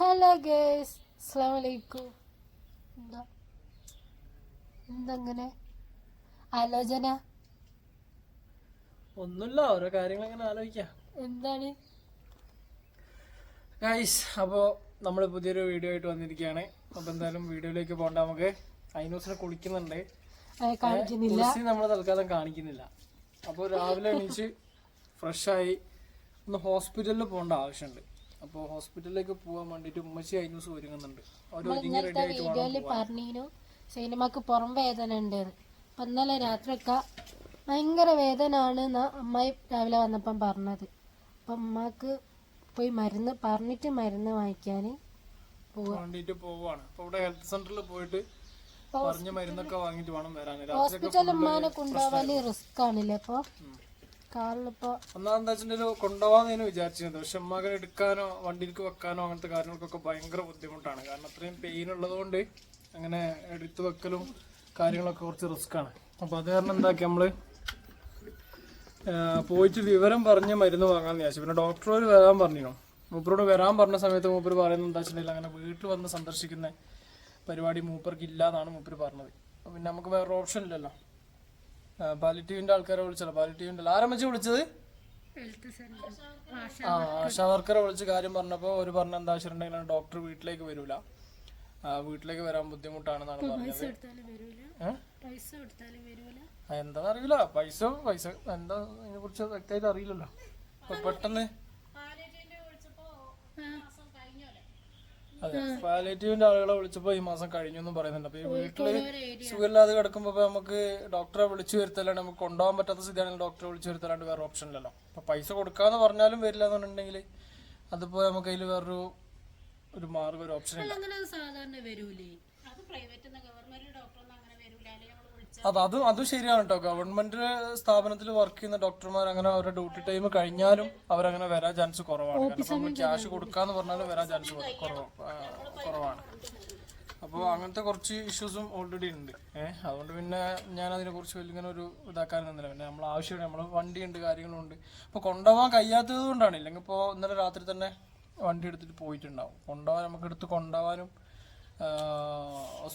Hello guys അസ്സാം വലൈക്കും എന്താ? എന്തങ്ങനെ? ആലോചന? ഒന്നുമില്ല ഓരോ കാര്യങ്ങൾ അങ്ങനെ ആലോചിക്കാം. എന്താണ്? ഗൈസ് അപ്പോൾ നമ്മൾ പുതിയൊരു വീഡിയോ ആയിട്ട് വന്നിരിക്കുകയാണ്. അപ്പോൾ എന്തായാലും വീഡിയോയിലേക്ക് പോകണ്ട നമുക്ക്. ഐനൂസിനെ കുളിക്കുന്നുണ്ട്. കാണിക്കുന്നില്ല. നമ്മൾ തൽക്കാലം കാണിക്കുന്നില്ല. അപ്പോൾ രാവിലെ എണീച്ച് ഫ്രഷായി ഒന്ന് ഹോസ്പിറ്റലിൽ പോകേണ്ട ആവശ്യമുണ്ട് അപ്പോൾ ഹോസ്പിറ്റലിലേക്ക് പോകാൻ വേണ്ടിയിട്ട് ഉമ്മച്ചി അതിന് ഒരുങ്ങുന്നുണ്ട്. വേണം വീഡിയോയിൽ പറഞ്ഞിരുന്നു സൈനമ്മക്ക് പുറം വേദന ഉണ്ട്. അപ്പം ഇന്നലെ രാത്രിയൊക്കെ ഭയങ്കര വേദന ആണ് എന്നാ അമ്മായി രാവിലെ വന്നപ്പം പറഞ്ഞത്. അപ്പം അമ്മയ്ക്ക് പോയി മരുന്ന് പറഞ്ഞിട്ട് മരുന്ന് വാങ്ങിക്കാൻ ഹോസ്പിറ്റൽ വേണ്ടിയിട്ട് പോവാണ്. അപ്പോൾ ഇവിടെ ഹെൽത്ത് സെന്ററിൽ പോയിട്ട് പറഞ്ഞ മരുന്നൊക്കെ വാങ്ങിയിട്ട് വേണം വരാൻ രാത്രിയൊക്കെ ഹോസ്പിറ്റലിൽ ഉമ്മാനെ കൊണ്ടുപോകാൻ റിസ്ക് ആണല്ലേ അപ്പോൾ കാറിലിപ്പോൾ ഒന്നാമതെന്താ വെച്ചിട്ടുണ്ടെങ്കിൽ കൊണ്ടുപോകാന്ന് വിചാരിച്ചിരുന്നത്. പക്ഷെ അമ്മകനെ എടുക്കാനോ വണ്ടിയിലേക്ക് വെക്കാനോ അങ്ങനത്തെ കാര്യങ്ങൾക്കൊക്കെ ഭയങ്കര ബുദ്ധിമുട്ടാണ്. കാരണം അത്രയും പെയിൻ ഉള്ളതുകൊണ്ട് അങ്ങനെ എടുത്തു വെക്കലും കാര്യങ്ങളൊക്കെ കുറച്ച് റിസ്ക് ആണ്. അപ്പൊ അത് കാരണം എന്താക്കി നമ്മൾ ആ, പോയിട്ട് വിവരം പറഞ്ഞ് മരുന്ന് വാങ്ങാൻ വിചാരിച്ചു. പിന്നെ ഡോക്ടറോട് വരാൻ പറഞ്ഞിരുന്നു. മൂപ്പറോട് വരാൻ പറഞ്ഞ സമയത്ത് മൂപ്പർ പറയുന്നത് എന്താ വെച്ചിട്ടുണ്ടെങ്കിൽ അങ്ങനെ വീട്ടിൽ വന്ന് സന്ദർശിക്കുന്ന പരിപാടി മൂപ്പർക്ക് ഇല്ല എന്നാണ് മൂപ്പർ പറഞ്ഞത് പിന്നെ നമുക്ക് വേറെ ഓപ്ഷൻ ഇല്ലല്ലോ. പാലിറ്റീവിന്റെ ആൾക്കാരെ വിളിച്ചല്ലോ പാലിറ്റീവിന്റെ ആരമ്മച്ചി വിളിച്ചത്? ആ ആശാ വർക്കറെ വിളിച്ച് കാര്യം പറഞ്ഞപ്പോൾ ഒരു പറഞ്ഞ എന്താ വെച്ചിട്ടുണ്ടെങ്കിൽ ഡോക്ടർ വീട്ടിലേക്ക് വരൂല. വീട്ടിലേക്ക് വരാൻ ബുദ്ധിമുട്ടാണെന്നാണ് പറഞ്ഞത്. ഏ? ആ, എന്താ അറിയില്ല. പൈസ പൈസ എന്താ അതിനെ കുറിച്ച് വ്യക്തമായിട്ട് അറിയില്ലല്ലോ. പെട്ടെന്ന് അതെ പാലേറ്റീവിന്റെ ആളുകളെ വിളിച്ചപ്പോ ഈ മാസം കഴിഞ്ഞു എന്നും പറയുന്നുണ്ട്. അപ്പൊ ഈ വീട്ടിൽ സുഖമില്ലാതെ കിടക്കുമ്പോ നമുക്ക് ഡോക്ടറെ വിളിച്ചു വരുത്തല്ലാണ്ട് നമുക്ക് കൊണ്ടുപോകാൻ പറ്റാത്ത സ്ഥിതിയാണെങ്കിൽ ഡോക്ടറെ വിളിച്ചു വരുത്തലാണ്ട് വേറെ ഓപ്ഷൻ ഇല്ലല്ലോ. അപ്പൊ പൈസ കൊടുക്കാന്ന് പറഞ്ഞാലും വരില്ല എന്നുണ്ടെങ്കിൽ അതിപ്പോ നമുക്ക് അതിൽ വേറൊരു ഒരു മാർഗം ഒരു ഓപ്ഷൻ ഇല്ല. അങ്ങനെ സാധാരണ വരൂലേ? അത് അതും അതും ശരിയാണ് കേട്ടോ ഗവൺമെന്റ് സ്ഥാപനത്തിൽ വർക്ക് ചെയ്യുന്ന ഡോക്ടർമാർ അങ്ങനെ അവരുടെ ഡ്യൂട്ടി ടൈം കഴിഞ്ഞാലും അവരങ്ങനെ വരാൻ ചാൻസ് കുറവാണ്. കാരണം നമ്മൾ ക്യാഷ് കൊടുക്കാന്ന് പറഞ്ഞാലും വരാൻ ചാൻസ് കുറവ് കുറവാണ്. അപ്പോൾ അങ്ങനത്തെ കുറച്ച് ഇഷ്യൂസും ഓൾറെഡി ഉണ്ട്. ഏഹ് അതുകൊണ്ട് പിന്നെ ഞാൻ അതിനെ കുറിച്ച് വലിയ ഇങ്ങനെ ഒരു ഇതാക്കാൻ നിന്നില്ല പിന്നെ നമ്മൾ ആവശ്യമാണ് നമ്മൾ വണ്ടിയുണ്ട് കാര്യങ്ങളുണ്ട്. ഇപ്പോൾ കൊണ്ടുപോകാൻ കഴിയാത്തത് കൊണ്ടാണ്. ഇല്ലെങ്കിൽ ഇപ്പോൾ ഇന്നലെ രാത്രി തന്നെ വണ്ടി എടുത്തിട്ട് പോയിട്ടുണ്ടാവും. കൊണ്ടുപോകാൻ നമുക്ക് എടുത്ത് കൊണ്ടുപോകാനും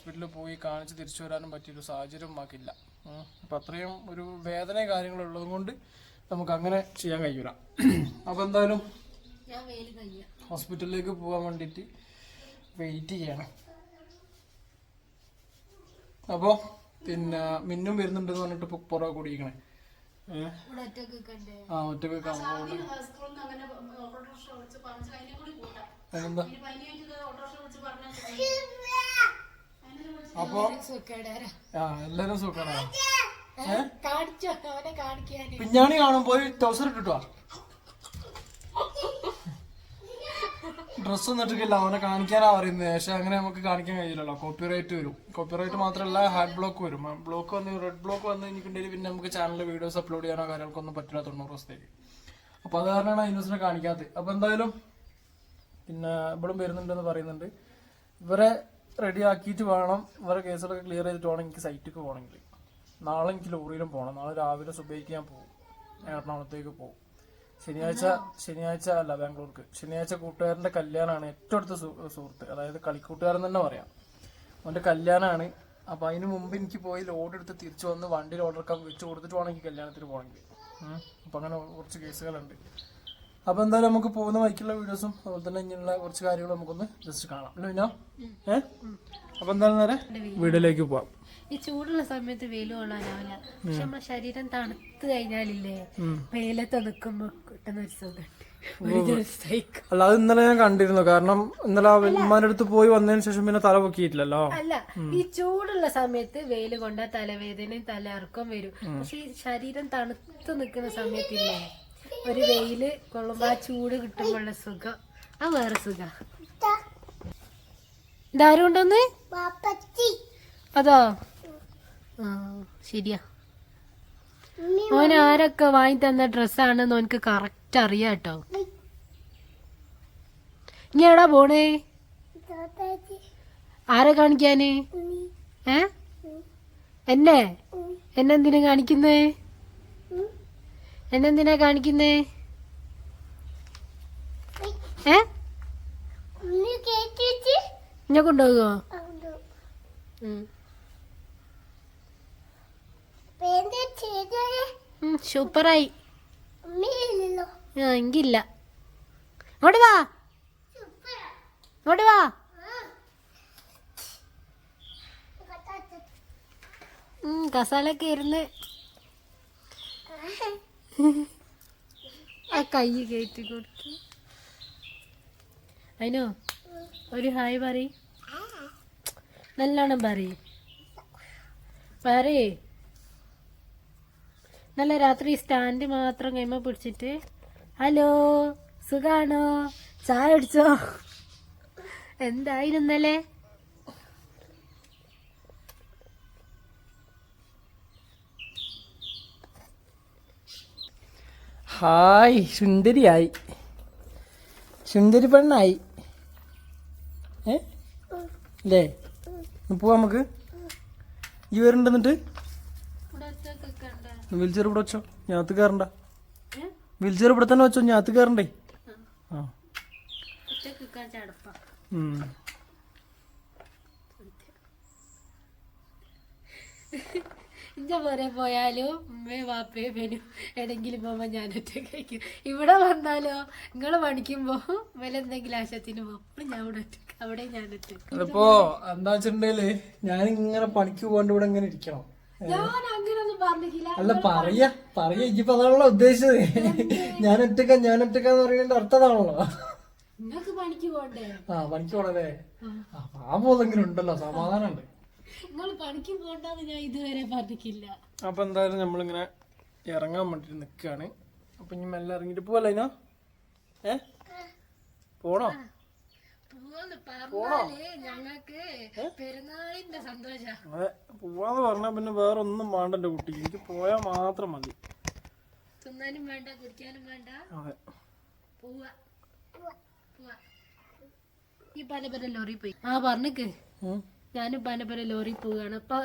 ഹോസ്പിറ്റലിൽ പോയി കാണിച്ച് തിരിച്ചു വരാനും പറ്റിയൊരു സാഹചര്യം നമുക്കില്ല. അപ്പം അത്രയും ഒരു വേദന കാര്യങ്ങളുള്ളതും കൊണ്ട് നമുക്ക് അങ്ങനെ ചെയ്യാൻ കഴിയൂല. അപ്പം എന്തായാലും ഞാൻ വേൽ കഴിയ ഹോസ്പിറ്റലിലേക്ക് പോകാൻ വേണ്ടിയിട്ട് വെയിറ്റ് ചെയ്യണം. അപ്പോൾ പിന്നെ മിന്നും വരുന്നുണ്ടെന്ന് പറഞ്ഞിട്ട് ഇപ്പോൾ പുറകെ കൂടിയിരിക്കണേ. ആ ഒറ്റയ്ക്ക് കാണുമ്പോൾ എന്താ അപ്പോ ആ എല്ലാരും കാണിക്കാന്. പിഞ്ഞാണി കാണുമ്പോൾ ടൗസർ ഇട്ടിട്ടോ ഡ്രസ്സ് ഇട്ടിട്ടില്ല അവനെ കാണിക്കാനാ പറയുന്നത് പക്ഷെ അങ്ങനെ നമുക്ക് കാണിക്കാൻ കഴിയില്ലല്ലോ. കോപ്പിറൈറ്റ് വരും. കോപ്പിറൈറ്റ് മാത്രമല്ല ഹാർഡ് ബ്ലോക്ക് വരും. ബ്ലോക്ക് വന്ന് റെഡ് ബ്ലോക്ക് വന്ന് കഴിഞ്ഞിട്ടുണ്ടെങ്കിൽ പിന്നെ നമുക്ക് ചാനലിൽ വീഡിയോസ് അപ്ലോഡ് ചെയ്യാനോ കാര്യങ്ങൾക്കൊന്നും പറ്റില്ല തൊണ്ണൂറ് ദിവസത്തേക്ക്. അപ്പോൾ അത് കാരണമാണ് ഐനൂസിനെ കാണിക്കാത്തത്. അപ്പോൾ എന്തായാലും പിന്നെ ഇവിടും വരുന്നുണ്ടെന്ന് പറയുന്നുണ്ട്. ഇവരെ റെഡി ആക്കിയിട്ട് വേണം ഇവരെ കേസുകളൊക്കെ ക്ലിയർ ചെയ്തിട്ട് വേണം എനിക്ക് സൈറ്റിലേക്ക് പോകണമെങ്കിൽ. നാളെ എനിക്ക് ലോറിയിലും പോകണം. നാളെ രാവിലെ സുബൈക്ക് ഞാൻ പോകും. എറണാകുളത്തേക്ക് പോകും. ശനിയാഴ്ച ശനിയാഴ്ച അല്ല ബാംഗ്ലൂർക്ക്. ശനിയാഴ്ച കൂട്ടുകാരന്റെ കല്യാണമാണ് ഏറ്റവും അടുത്ത സുഹൃത്ത്. അതായത് കളിക്കൂട്ടുകാരൻ തന്നെ പറയാം. അവന്റെ കല്യാണമാണ് അപ്പോൾ അതിന് മുമ്പ് എനിക്ക് പോയി ലോഡ് എടുത്ത് തിരിച്ചു വന്ന് വണ്ടിയിൽ ഓർഡർ വെച്ച് കൊടുത്തിട്ട് വേണം എനിക്ക് കല്യാണത്തിന് പോകണമെങ്കിൽ. അപ്പോൾ അങ്ങനെ കുറച്ച് കേസുകളുണ്ട്. അപ്പോൾ എന്തായാലും നമുക്ക് പോകുന്ന വഴിക്കുള്ള വീഡിയോസും അതുപോലെ തന്നെ ഇങ്ങനെയുള്ള കുറച്ച് കാര്യങ്ങൾ നമുക്കൊന്ന് ജസ്റ്റ് കാണാം. അല്ലേ പിന്നെ ഏഹ് അപ്പോൾ എന്തായാലും നേരെ വീഡിയോയിലേക്ക് പോവാം. ഈ ചൂടുള്ള സമയത്ത് വെയിൽ കൊള്ളാനാവില്ല. പക്ഷെ നമ്മളെ ശരീരം തണുത്ത് കഴിഞ്ഞാലില്ലേ വെയിലത്ത് നിൽക്കുമ്പോ കിട്ടുന്ന ഒരു സുഖം അല്ല അത് ഇന്നലെ ഞാൻ കണ്ടിരുന്നു. കാരണം ഇന്നലെ ഉമ്മാന്റെ അടുത്ത് പോയി വന്നതിന് ശേഷം പിന്നെ തല പൊക്കിയിട്ടില്ലല്ലോ. അല്ല ഈ ചൂടുള്ള സമയത്ത് വെയിൽ കൊണ്ട തലവേദനയും തലയിറക്കം വരും. പക്ഷെ ശരീരം തണുത്ത് നിൽക്കുന്ന സമയത്തില്ലേ? ഒരു വെയിൽ കൊള്ളുമ്പോ ആ ചൂട് കിട്ടുമ്പോഴുള്ള സുഖം. ആ വേറെ സുഖ. ഇതാരും ഉണ്ടോന്ന് അതോ? ആ ശരിയാ. ഓൻ ആരൊക്കെ വാങ്ങി തന്ന ഡ്രസ്സാണെന്ന് ഓനക്ക് കറക്റ്റ് അറിയാം കേട്ടോ ഇനി എടാ പോണേ ആരെ കാണിക്കാന്? ഏ? എന്നെ? എന്നെന്തിനു കാണിക്കുന്നേ? എന്നെന്തിനാ കാണിക്കുന്നേ? ഏ? എന്നെ സൂപ്പറായി. എങ്കില്ല. ഇങ്ങോട്ട് വാ. ഇങ്ങോട്ട് വാ. കസാലൊക്കെ ഇരുന്ന്. ആ കൈ കയറ്റി കൊടുത്തു അതിനോ ഒരു ഹായ് പറ നല്ലോണം പറയ. പറയേ. നല്ല രാത്രി സ്റ്റാൻഡ് മാത്രം കൈമ പിടിച്ചിട്ട് ഹലോ സുഖാണോ? ചായ അടിച്ചോ എന്തായിരുന്നു ഇന്നലെ? ഹായ് സുന്ദരിയായി. സുന്ദരി പെണ്ണായി. ഏ? അല്ലേ പോവാ നമുക്ക്. ഈ വരുന്നുണ്ടെന്നിട്ട് വീൽചെയർ ഇവിടെ വെച്ചോ. ഞാത്ത് കയറണ്ട വീൽചെയർ ഇവിടെ തന്നെ വെച്ചോ. ഞാത്ത് കയറണ്ടേ ആ. ഇന്റെ പോലെ പോയാലും ഉമ്മയും വാപ്പയും വരും. എവിടെങ്കിലും പോകുമ്പോ ഞാൻ കഴിക്കും. ഇവിടെ വന്നാലോ? നിങ്ങൾ പണിക്കുമ്പോ വില എന്തെങ്കിലും ആശത്തിന് പോകും ഞാൻ ഇവിടെ ഒറ്റ അവിടെ ഞാൻ ഒറ്റ ഇപ്പോ എന്താ വെച്ചിട്ടുണ്ടെങ്കിൽ ഞാൻ ഇങ്ങനെ പണിക്ക് പോകാണ്ട് ഇവിടെ ഇങ്ങനെ ഇരിക്കണം. ഞാൻ അങ്ങനൊന്നും പറഞ്ഞില്ല അല്ല പറയ പറയ. ഇപ്പൊ അതാണല്ലോ ഉദ്ദേശിച്ചത്. ഞാൻ ഒറ്റക്ക ഞാൻ ഒറ്റക്കാന്ന് പറയുന്നതിന്റെ അർത്ഥം അതാണല്ലോ. നിങ്ങൾക്ക് പണിക്ക് പോണ്ടേ ആ പണിക്ക് പോണല്ലേ? ആ. പോലെങ്കിലും ഉണ്ടല്ലോ സമാധാനം ഉണ്ട് നിങ്ങൾ പണിക്ക് പോണ്ടെന്ന് ഞാൻ ഇതുവരെ പറഞ്ഞിട്ടില്ല. അപ്പൊ എന്തായാലും നമ്മളിങ്ങനെ ഇറങ്ങാൻ വേണ്ടിട്ട് നിക്കാണ്. അപ്പൊ ഇനി മെല്ലെ ഇറങ്ങിട്ട് പോവല്ലേ അതിനോ ഏ? പോണോ? പോന്ന് പറഞ്ഞാലേ ഞങ്ങൾക്ക് പെരുന്നാളിന്റെ സന്തോഷ. അതെ പോവാന്ന് പറഞ്ഞാ പിന്നെ വേറെ ഒന്നും വേണ്ട എന്റെ കുട്ടി. എനിക്ക് പോയാൽ മാത്രം മതി. തിന്നാനും വേണ്ട കുടിക്കാനും വേണ്ട. അതെ. പോവാ. പോവാ. ഈ പലപര ലോറി പോയി. ആ പറഞ്ഞിക്ക്. ഞാനും പലപര ലോറി പോവുകയാണ്. അപ്പൊ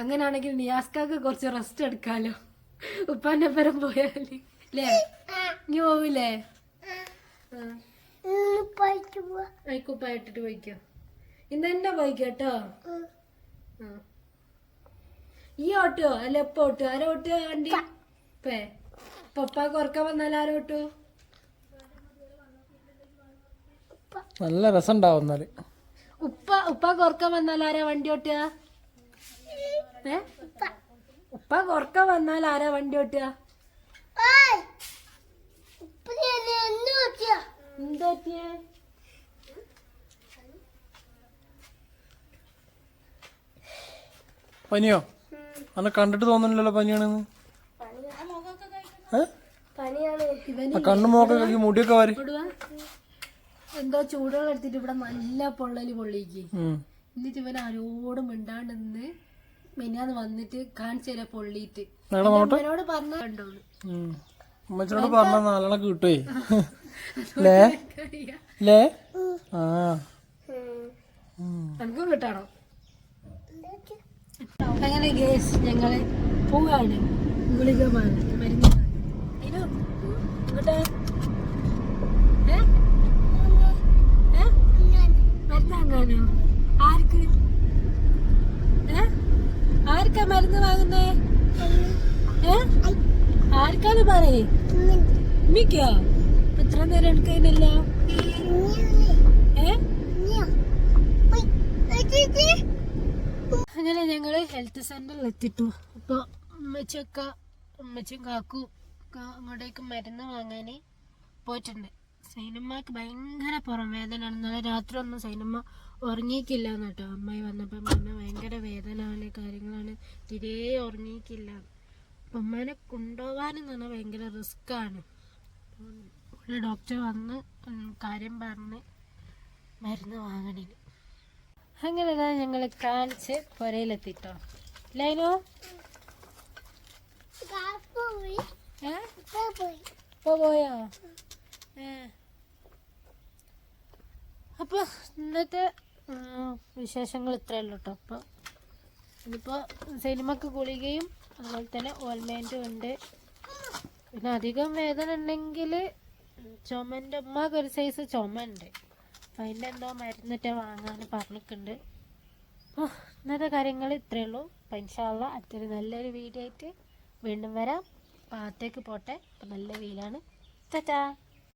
അങ്ങനാണെങ്കിൽ നിയാസ്കാക്ക് കുറച്ച് റെസ്റ്റ് എടുക്കാലോ. ഉപ്പാന്റെ പോയാൽ അല്ലേ നീ പോവില്ലേ? അയക്കുപ്പായിട്ടിട്ട് പോയിക്കോ. ഇന്ന് തന്നെ പോയിക്കോട്ടോ ഈ ഓട്ടോ? അല്ല എപ്പോ ഓട്ടോ? ആരോ ഓട്ടോ വണ്ടി പേ പപ്പാക്ക് ഉറക്കാൻ വന്നാൽ ആരോ ഓട്ടോ? നല്ല രസം ഉണ്ടാവും എന്നാൽ ഉപ്പ ഉപ്പാക്ക് ഉറക്കം വന്നാൽ ആരാ വണ്ടി ഓട്ടുക? ഏ? ഉപ്പാക്ക് ഉറക്കം വന്നാൽ ആരാ വണ്ടി ഓട്ടുക? എന്താ പറ്റിയേ? പനിയോ? അന്ന് കണ്ടിട്ട് തോന്നുന്നില്ലല്ലോ പനിയാണെന്ന് കണ്ണു മോക്കെ കഴിക്കും മുടിയൊക്കെ വാരി. എന്തോ ചൂടുവെള്ളം എടുത്തിട്ട് ഇവിടെ നല്ല പൊള്ളൽ പൊള്ളിക്ക്. എന്നിട്ട് ഇവൻ ആരോടും മിണ്ടാണ്ട് നിന്ന് മിന്നാന്ന് വന്നിട്ട് കാണിച്ചു തരാ പൊള്ളിയിട്ട്. പറഞ്ഞ കണ്ടോളൂ ഉം. പറഞ്ഞ നാലെണ്ണ കിട്ടുവേ ലേ? ലേ? ആ. നമുക്ക് കിട്ടണം. അങ്ങനെ ഗേസ് ഞങ്ങൾ പോവാണ്. ഗുളിക വാങ്ങാൻ, മരുന്ന് ഇങ്ങോട്ട്. ഏ? ഏ? മരുന്ന് വാങ്ങാനോ ആർക്ക്? ആർക്കാ മരുന്ന് വാങ്ങുന്നേ? ഏ? ആർക്കാന്ന് പറയേ? ഉമ്മിക്കോ? ഇത്ര നേരം എടുക്കാനല്ലോ അങ്ങനെ ഞങ്ങൾ ഹെൽത്ത് സെന്ററിൽ എത്തിട്ടു. അപ്പൊ ഉമ്മച്ചൊക്കെ ഉമ്മച്ചും കാക്കും അങ്ങോട്ടേക്ക് മരുന്ന് വാങ്ങാന് പോയിട്ടുണ്ട്. സൈനമ്മക്ക് ഭയങ്കര പുറം വേദന ഇന്നലെ രാത്രി ഒന്നും സൈനമ്മ ഉറങ്ങിയിട്ടില്ല കേട്ടോ. അമ്മായി വന്നപ്പോൾ അമ്മ ഭയങ്കര വേദനയാണ് കാര്യങ്ങളാണ്. തീരെ ഉറങ്ങിയിട്ടില്ല. അപ്പം അമ്മേനെ കൊണ്ടുപോകാനെന്ന് പറഞ്ഞാൽ ഭയങ്കര റിസ്ക്കാണ്. ഒരു ഡോക്ടർ വന്ന് കാര്യം പറഞ്ഞ് മരുന്ന് വാങ്ങണില്ല അങ്ങനെ ഞങ്ങൾ കാണിച്ച് പുരയിലെത്തിട്ടോ. ലൈനോ? പോയോ? ഏ. അപ്പോൾ ഇന്നത്തെ വിശേഷങ്ങൾ ഇത്രയേ ഉള്ളൂ കേട്ടോ അപ്പോൾ ഇതിപ്പോൾ സിനിമക്ക് ഗുളികയും അതുപോലെ തന്നെ ഓൽമെന്റും ഉണ്ട്. പിന്നെ അധികം വേദന ഉണ്ടെങ്കിൽ ചുമന്റെ ഉമ്മക്ക് ഒരു സൈസ് ചുമ ഉണ്ട്. അപ്പം അതിന്റെ എന്തോ മരുന്നിട്ട് വാങ്ങാൻ പറഞ്ഞിട്ടുണ്ട്. അപ്പോൾ ഇന്നത്തെ കാര്യങ്ങൾ ഇത്രയേ ഉള്ളൂ. അപ്പം ഇൻഷാല്ല അടുത്തൊരു നല്ലൊരു വീഡിയോ ആയിട്ട് വീണ്ടും വരാം. അപ്പോൾ അകത്തേക്ക് പോട്ടെ. അപ്പം നല്ല വീലാണ് ചാച്ചാ